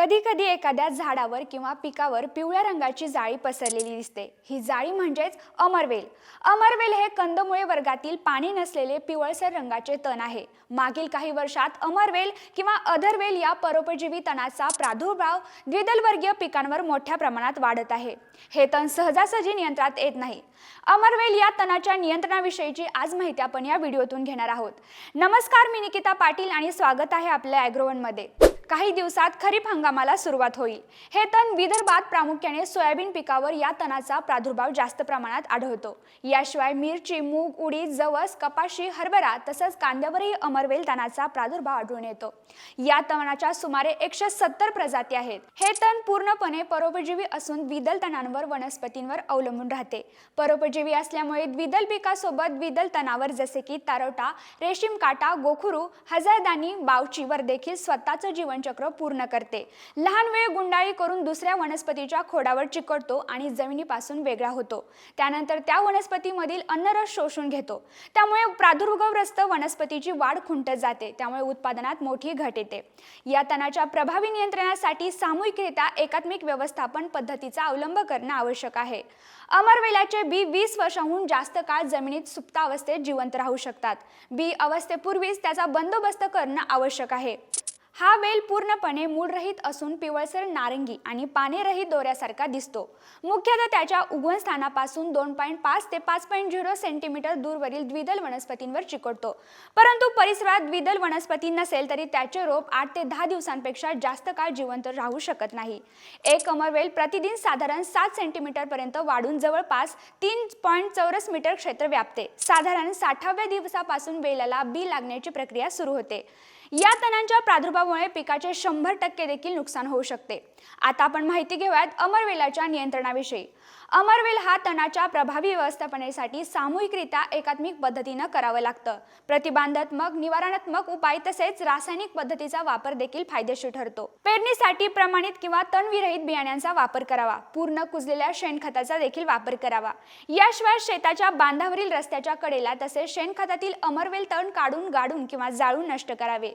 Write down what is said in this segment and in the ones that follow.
कधी कधी एखाद्या झाडावर किंवा पिकावर पिवळ्या रंगाची जाळी पसरलेली दिसते. ही जाळी म्हणजेच अमरवेल. अमरवेल हे कंदमुळे वर्गातील पाणी नसलेले पिवळसर रंगाचे तण आहे. मागील काही वर्षात अमरवेल किंवा अधरवेल या परोपजीवी तणाचा प्रादुर्भाव द्विदलवर्गीय पिकांवर मोठ्या प्रमाणात वाढत आहे. हे तण सहजासहजी नियंत्रणात येत नाही. अमरवेल या तणाच्या नियंत्रणाविषयीची आज माहिती आपण या व्हिडिओतून घेणार आहोत. नमस्कार मी निकिता पाटील आणि स्वागत आहे आपल्या ॲग्रोवनमध्ये काही दिवसात खरीप हंगामाला सुरुवात होईल. हे तण विदर्भात प्रामुख्याने सोयाबीन पिकावर या तणाचा प्रादुर्भाव जास्त प्रमाणात आढळतो. याशिवाय मिरची मूग उडीद जवस कपाशी हरभरा तसंच कांद्यावरही अमरवेल तणाचा प्रादुर्भाव आढळून येतो. या तणाच्या सुमारे एकशे सत्तर प्रजाती आहेत. हे तण पूर्णपणे परोपजीवी असून द्विदल तणांवर वनस्पतींवर अवलंबून राहते. परोपजीवी असल्यामुळे द्विदल पिकासोबत द्विदल तणावर जसे की तारोटा रेशीम काटा गोखुरू हजारदानी बावचीवर देखील स्वतःचं जीवनचक्र पूर्ण करते. लहान वेळ गुंडाळी करून दुसऱ्या वनस्पतीच्या खोडावर चिकटतो आणि जमिनीपासून वेगळा होतो. त्यानंतर त्या वनस्पतीमधील अन्नरस शोषून घेतो. त्यामुळे प्रादुर्भावग्रस्त वनस्पतीची वाढ खुंटत जाते. त्यामुळे उत्पादनात मोठी घट येते. या तणाच्या प्रभावी नियंत्रणासाठी सामूहिकरित्या एकात्मिक व्यवस्थापन पद्धतीचा अवलंब करणं आवश्यक आहे. अमरवेलाचे बी वीस वर्षांहून जास्त काळ जमिनीत सुप्त अवस्थेत जिवंत राहू शकतात. बी अवस्थेपूर्वीच त्याचा बंदोबस्त करणं आवश्यक आहे. हा वेल पूर्णपणे मूळरहित असून पिवळसर नारंगी आणि पानेरहित दोऱ्यासारखा दिसतो. मुख्यतः त्याच्या उगवण स्थानापासून दोन पॉईंट पाच ते पाच पॉईंट झिरो सेंटीमीटर दूरवरील द्विदल वनस्पतींवर चिकटतो. परंतु परिसरात द्विदल वनस्पती नसेल तरी त्याचे रोप आठ ते दहा दिवसांपेक्षा जास्त काळ जिवंत राहू शकत नाही. एक अमरवेल प्रतिदिन साधारण सात सेंटीमीटरपर्यंत वाढून जवळपास तीन पॉईंट चौरस मीटर क्षेत्र व्यापते. साधारण साठाव्या दिवसापासून वेलाला बी लागण्याची प्रक्रिया सुरू होते. या तणांच्या प्रादुर्भावामुळे पिकाचे शंभर टक्के देखील नुकसान होऊ शकते. आता आपण माहिती घेऊयात अमरवेलाच्या नियंत्रणाविषयी. अमरवेल हा तणाच्या प्रभावी व्यवस्थापनेसाठी सामूहिकरित्या एकात्मिक पद्धतीनं करावं लागतं. प्रतिबंधात्मक निवारणात्मक उपाय तसेच रासायनिक पद्धतीचा वापर देखील फायदेशीर ठरतो. पेरणीसाठी प्रमाणित किंवा तणविरहित बियाण्यांचा वापर करावा. पूर्ण कुजलेल्या शेणखताचा देखील वापर करावा. याशिवाय शेताच्या बांधावरील रस्त्याच्या कडेला तसेच शेणखतातील अमरवेल तण काढून गाडून किंवा जाळून नष्ट करावे.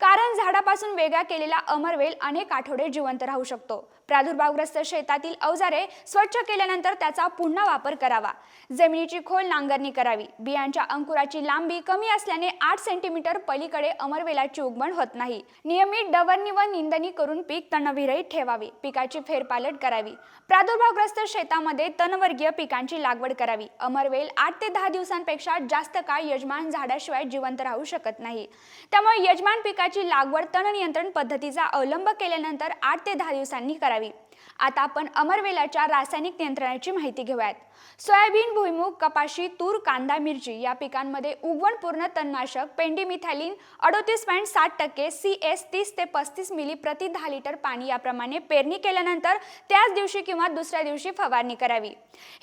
कारण झाडापासून वेगळा केलेला अमरवेल अनेक आठवडे जिवंत राहू शकतो. प्रादुर्भावग्रस्त शेतातील अवजारे स्वच्छ केल्यानंतर त्याचा पुन्हा वापर करावा. जमिनीची खोल नांगरणी करावी. बियांच्या अंकुराची लांबी कमी असल्याने आठ सेंटीमीटर पलीकडे अमरवेलाची उगवण होत नाही. नियमित डवरणी व निंदणी करून पीक तणविरहित ठेवावे. पिकाची फेरपालट करावी. प्रादुर्भावग्रस्त शेतामध्ये तणवर्गीय पिकांची लागवड करावी. अमरवेल आठ ते दहा दिवसांपेक्षा जास्त काळ यजमान झाडाशिवाय जिवंत राहू शकत नाही. त्यामुळे यजमान पिकाची लागवड तण नियंत्रण पद्धतीचा अवलंब केल्यानंतर आठ ते दहा दिवसांनी करावी. आता आपण अमरवेलाच्या रासायनिक नियंत्रणाची माहिती घेऊयात. सोयाबीन भुईमूग कपाशी तूर कांदा मिरची या पिकांमध्ये उगवण पूर्ण तणनाशक पेंडीमिथॅलिन अडोतीस पॉईंट साठ टक्के सी एस तीस ते पस्तीस मिली प्रति दहा लिटर पाणी याप्रमाणे पेरणी केल्यानंतर त्याच दिवशी किंवा दुसऱ्या दिवशी फवारणी करावी.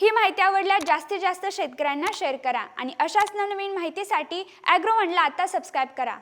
ही माहिती आवडल्यास जास्तीत जास्त शेतकऱ्यांना शेअर करा आणि अशाच नवनवीन माहितीसाठी ॲग्रोवनला आता सबस्क्राईब करा.